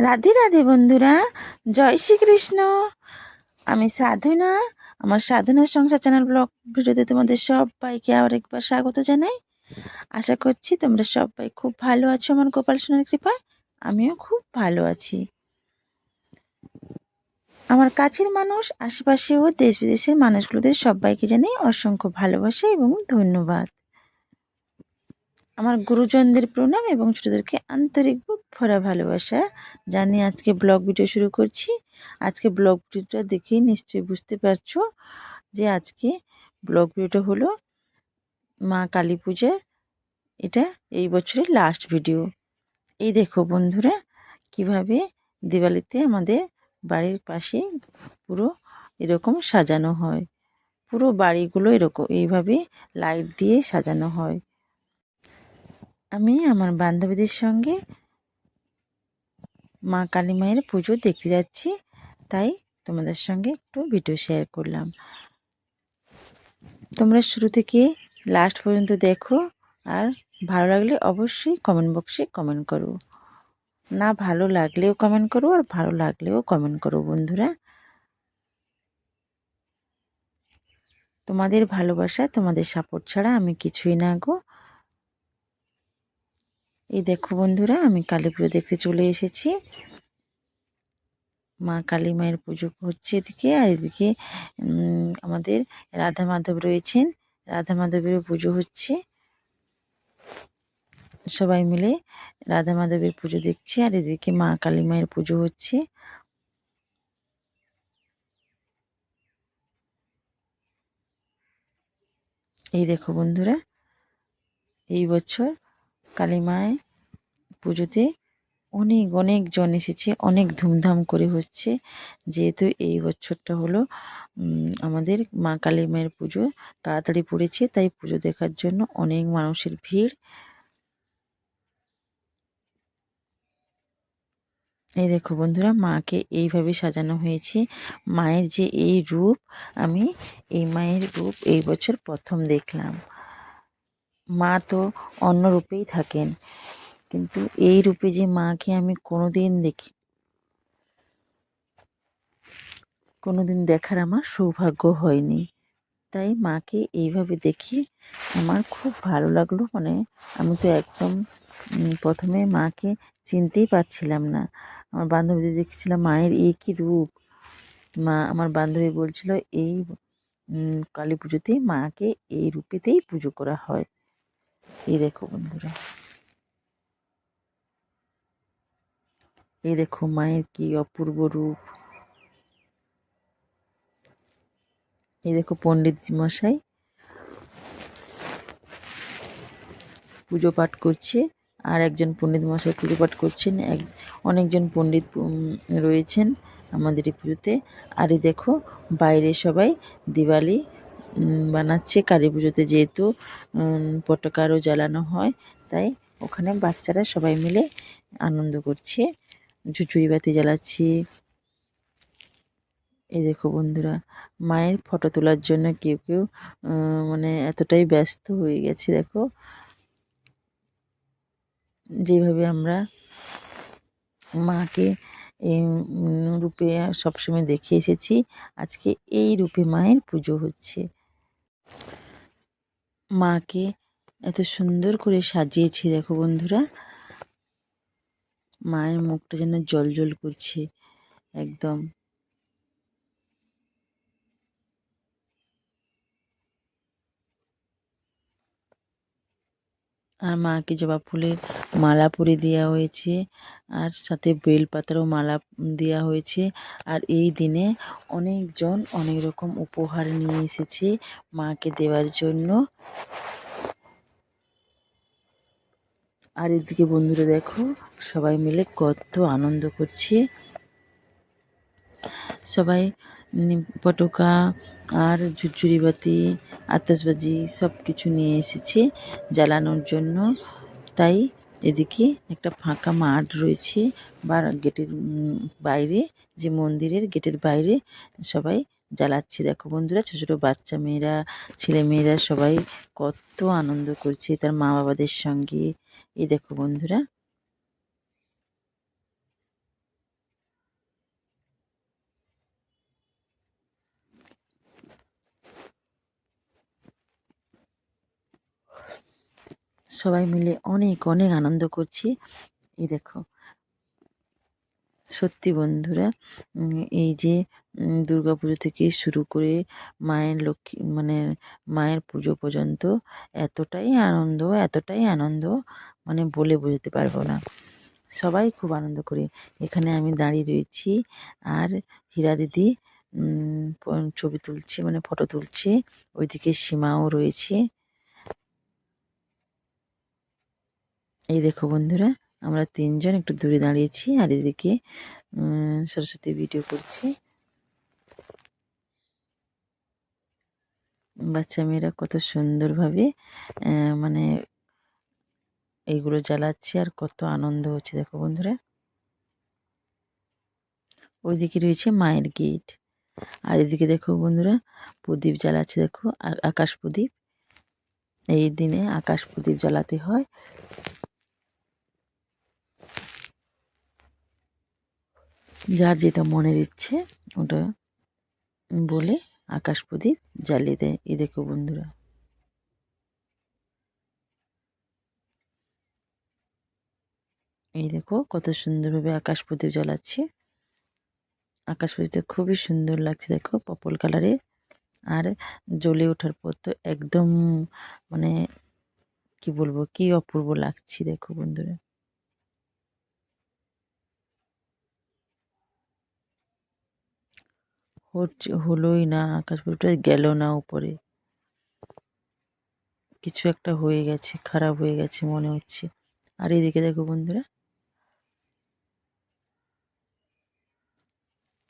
রাধে রাধে বন্ধুরা। জয় শ্রীকৃষ্ণ। আমি সাধনা। আমার সাধনা সংসার চ্যানেল ব্লগ ভিডিওতে তোমাদের সবাইকে আবার একবার স্বাগত জানাই। আশা করছি তোমরা সবাই খুব ভালো আছো, আমার গোপাল সোনার কৃপায়। আমিও খুব ভালো আছি। আমার কাছের মানুষ আশেপাশে ও দেশ বিদেশের মানুষগুলোদের সবাইকে জানাই অসংখ্য ভালোবাসা এবং ধন্যবাদ। আমার গুরুজনদের প্রণাম এবং ছোটদেরকে আন্তরিক ভরা ভালোবাসা জানিয়ে আজকে ব্লগ ভিডিও শুরু করছি। আজকে ব্লগ ভিডিওটা দেখেই নিশ্চয়ই বুঝতে পারছ যে আজকে ব্লগ ভিডিওটা হলো মা কালী পূজার এটা এই বছরের লাস্ট ভিডিও এই দেখো বন্ধুরা, কীভাবে দিওয়ালিতে আমাদের বাড়ির পাশে পুরো এরকম সাজানো হয়। পুরো বাড়িগুলো এরকম, এইভাবে লাইট দিয়ে সাজানো হয়। আমি আমার বান্ধবীদের সঙ্গে মা কালী মায়ের পুজো দেখতে যাচ্ছি, তাই তোমাদের সঙ্গে একটু ভিডিও শেয়ার করলাম। তোমরা শুরু থেকে লাস্ট পর্যন্ত দেখো, আর ভালো লাগলে অবশ্যই কমেন্ট বক্সে কমেন্ট করো। না ভালো লাগলেও কমেন্ট করো, আর ভালো লাগলেও কমেন্ট করো বন্ধুরা। তোমাদের ভালোবাসা, তোমাদের সাপোর্ট ছাড়া আমি কিছুই না গো। এই দেখো বন্ধুরা, আমি কালী পুজো দেখতে চলে এসেছি। মা কালী মায়ের পুজো হচ্ছে এদিকে, আর এদিকে আমাদের রাধা মাধব রয়েছেন। রাধা মাধবেরও পুজো হচ্ছে। সবাই মিলে রাধা মাধবের পুজো দেখছি, আর এদিকে মা কালী মায়ের পুজো হচ্ছে। এই দেখো বন্ধুরা, এই বছর কালী মায়ের পুজোতে অনেক অনেক জন এসেছে, অনেক ধুমধাম করে হচ্ছে। যেহেতু এই বছরটা হলো আমাদের মা কালী মায়ের পুজো, তাড়াতাড়ি পড়েছে, তাই পুজো দেখার জন্য অনেক মানুষের ভিড়। এই দেখো বন্ধুরা, মাকে এইভাবে সাজানো হয়েছে। মায়ের যে এই রূপ, আমি এই মায়ের রূপ এই বছর প্রথম দেখলাম। মা তো অন্য রূপেই থাকেন। কিন্তু এই রূপে যে মাকে আমি কোনো দিন দেখি কোনো দিন দেখার আমার সৌভাগ্য হয়নি। তাই মাকে এইভাবে দেখি আমার খুব ভালো লাগল। মানে আমি তো একদম প্রথমে মাকে চিনতেই পারছিলাম না। আমার বান্ধবীদের দেখছিলাম, মায়ের এই কী রূপ? মা, আমার বান্ধবী বলছিল, এই কালী পুজোতে মাকে এই রূপেতেই পুজো করা হয়। এই দেখো বন্ধুরা এই দেখো মায়ের কি অপূর্ব রূপ এই দেখো পণ্ডিত মশাই পুজো পাঠ করছে আর একজন পণ্ডিত মশাই পুজো পাঠ করছেন এক অনেকজন পণ্ডিত রয়েছেন আমাদের এই পুজোতে আর এই দেখো বাইরে সবাই দিওয়ালি বানাচ্ছে কালী পুজোতে যেহেতু পটাকারও জ্বালানো হয়, তাই ওখানে বাচ্চারা সবাই মিলে আনন্দ করছে ঝুঁচুরি বাতি জ্বালাচ্ছি। এই দেখো বন্ধুরা, মায়ের ফটো তোলার জন্য কেউ কেউ মানে এতটাই ব্যস্ত হয়ে গেছে, দেখো। যেভাবে আমরা মাকে এই রূপে সবসময় দেখে এসেছি, আজকে এই রূপে মায়ের পুজো হচ্ছে। মাকে এত সুন্দর করে সাজিয়েছি, দেখো বন্ধুরা। মায়ের মুখটা যেন জল জল করছে, একদম। আর মাকে জবা ফুলের মালা পরে দেওয়া হয়েছে আর সাথে বেলপাতারও মালা দেওয়া হয়েছে। আর এই দিনে অনেকজন অনেক রকম উপহার নিয়ে এসেছে মাকে দেওয়ার জন্য। আর এদিকে বন্ধুরা দেখো, সবাই মিলে কত আনন্দ করছে। সবাই পটকা আর ঝুরঝুরি বাতি, আতসবাজি সব কিছু নিয়ে এসেছে জ্বালানোর জন্য। তাই এদিকে একটা ফাঁকা মাঠ রয়েছে বা গেটের বাইরে যে মন্দিরের গেটের বাইরে সবাই জ্বালাচ্ছে। দেখো বন্ধুরা, ছোট ছোট বাচ্চা মেয়েরা, ছেলে মেয়েরা সবাই কত আনন্দ করছে তার মা বাবাদের সঙ্গে। এই দেখো বন্ধুরা সবাই মিলে অনেক অনেক আনন্দ করছি। এই দেখো। সত্যি বন্ধুরা এই যে পুজো থেকে শুরু করে মায়ের লক্ষ্মী মানে মায়ের পুজো পর্যন্ত এতটাই আনন্দ এতটাই আনন্দ মানে বলে বোঝাতে পারব না। সবাই খুব আনন্দ করে। এখানে আমি দাঁড়িয়ে রয়েছি আর হীরা দিদি ছবি তুলছে মানে ফটো তুলছে। ওইদিকে সীমাও রয়েছে। এই দেখো বন্ধুরা, আমরা তিনজন একটু দূরে দাঁড়িয়েছি আর এদিকে সরস্বতী ভিডিও করছি। বাচ্চা মেয়েরা কত সুন্দরভাবে মানে এইগুলো জ্বালাচ্ছে আর কত আনন্দ হচ্ছে, দেখো বন্ধুরা। ওইদিকে রয়েছে মায়ের গেট। আর এদিকে দেখো বন্ধুরা, প্রদীপ জ্বালাচ্ছে, দেখো আকাশ প্রদীপ। এই দিনে আকাশ প্রদীপ জ্বালাতে হয়। যার যেটা মনের ইচ্ছে, ওটা বলে আকাশ প্রদীপ জ্বালিয়ে দেয়। এই দেখো বন্ধুরা। এই দেখো কত সুন্দরভাবে আকাশ প্রদীপ জ্বালাচ্ছে। আকাশ প্রদীপটা খুবই সুন্দর লাগছে দেখো পপল কালারের আর জ্বলে ওঠার পর তো একদম মানে কি বলব, কি অপূর্ব লাগছে দেখো বন্ধুরা। হচ্ছে, হলোই না আকাশ প্রদীপটা গেল না উপরে। কিছু একটা হয়ে গেছে, খারাপ হয়ে গেছে মনে হচ্ছে। আর এদিকে দেখো বন্ধুরা।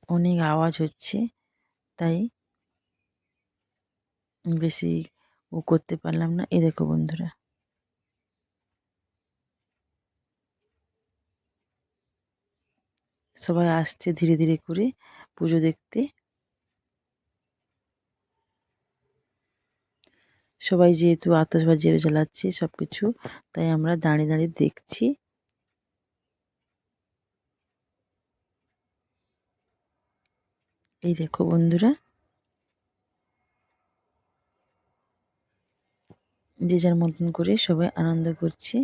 অনেক আওয়াজ হচ্ছে, তাই বেশি ও করতে পারলাম না। এ দেখো বন্ধুরা। সবাই আসছে ধীরে ধীরে করে পুজো দেখতে। সবাই যেহেতু আতসবাজি জ্বালাচ্ছে সব কিছু তাই আমরা দাঁড়িয়ে দাঁড়িয়ে দেখছি। এই দেখো বন্ধুরা। যে যার মতন করে সবাই আনন্দ করছে।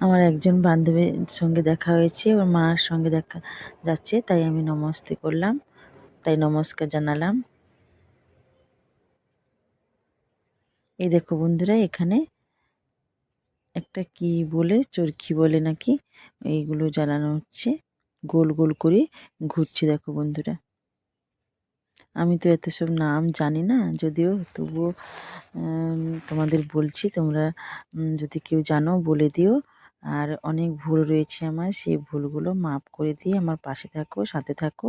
আমার একজন বান্ধবীর সঙ্গে দেখা হয়েছে, ওর মার সঙ্গে দেখা যাচ্ছে, তাই আমি নমস্তে করলাম, তাই নমস্কার জানালাম। এই দেখো বন্ধুরা, এখানে একটা কি বলে চরকি বলে নাকি, এইগুলো জ্বালানো হচ্ছে, গোল গোল করে ঘুরছে দেখো বন্ধুরা। আমি তো এত সব নাম জানি না, যদিও তবুও তোমাদের বলছি, তোমরা যদি কেউ জানো বলে দিও। আর অনেক ভুল রয়েছে আমার, সেই ভুলগুলো মাপ করে দিয়ে আমার পাশে থাকো, সাথে থাকো।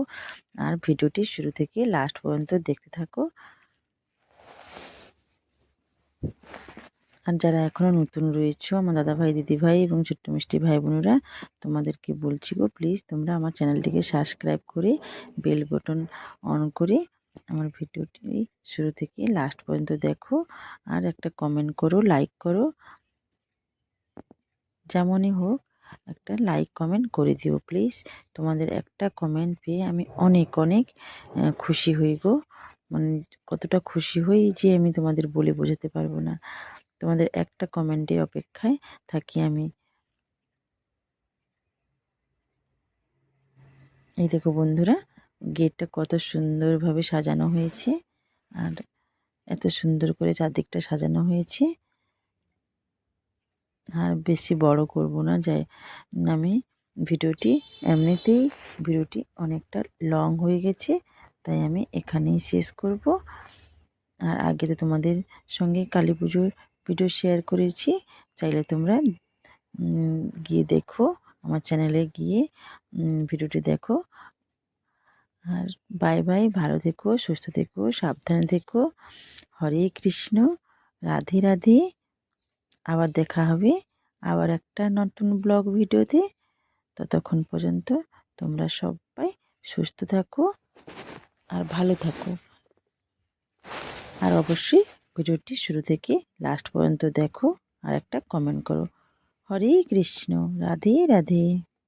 আর ভিডিওটি শুরু থেকে লাস্ট পর্যন্ত দেখতে থাকো। আর যারা এখনও নতুন রয়েছো, আমার দাদাভাই, দিদিভাই এবং ছোট্ট মিষ্টি ভাই বোনেরা, তোমাদেরকে বলছি গো প্লিজ তোমরা আমার চ্যানেলটিকে সাবস্ক্রাইব করে বেল বটন অন করে আমার ভিডিওটি শুরু থেকে লাস্ট পর্যন্ত দেখো। আর একটা কমেন্ট করো লাইক করো যেমনই হোক, একটা লাইক কমেন্ট করে দিও প্লিজ তোমাদের একটা কমেন্ট পেয়ে আমি অনেক অনেক খুশি হই গো। মানে কতটা খুশি হই যে আমি তোমাদের বলে বোঝাতে পারব না। তোমাদের একটা কমেন্টের অপেক্ষায় থাকি আমি। এই দেখো বন্ধুরা, গেটটা কত সুন্দরভাবে সাজানো হয়েছে। আর এত সুন্দর করে চারদিকটা সাজানো হয়েছে। আর বেশি বড় করব না, যাই আমি ভিডিওটি এমনিতেই, ভিডিওটি অনেকটা লং হয়ে গেছে, তাই আমি এখানেই শেষ করব। আর আগে তো তোমাদের সঙ্গে কালী পুজোর ভিডিও শেয়ার করেছি, চাইলে তোমরা গিয়ে দেখো, আমার চ্যানেলে গিয়ে ভিডিওটি দেখো। আর বাই বাই ভালো থেকো, সুস্থ থেকো, সাবধানে থেকো। হরে কৃষ্ণ, রাধে রাধে। আবার দেখা হবে। আবার একটা নতুন ব্লগ ভিডিওতে। ততক্ষণ পর্যন্ত তোমরা সবাই সুস্থ থাকো আর ভালো থাকো। আর অবশ্যই ভিডিওটি শুরু থেকে লাস্ট পর্যন্ত দেখো আর একটা কমেন্ট করো। হরে কৃষ্ণ, রাধে রাধে।